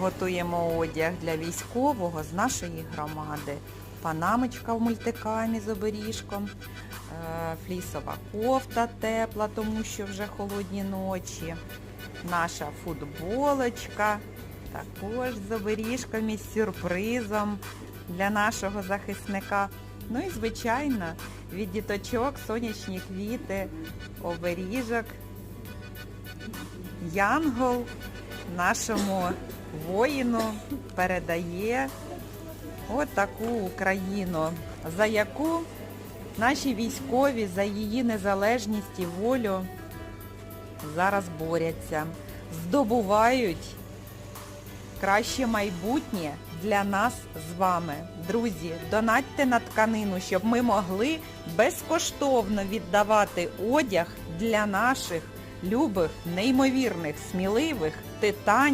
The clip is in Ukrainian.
Готуємо одяг для військового з нашої громади. Панамочка в мультикамі з оберіжком, е, флісова кофта тепла, тому що вже холодні ночі. Наша футболочка також з оберіжком і з сюрпризом для нашого захисника. Ну і звичайно, від діточок сонячні квіти, оберіжок, янгол нашому воїну передає от Україну, за яку наші військові за її незалежність і волю зараз борються, здобувають краще майбутнє для нас з вами. Друзі, донатьте на тканину, щоб ми могли безкоштовно віддавати одяг для наших любих, неймовірних, сміливих титанів.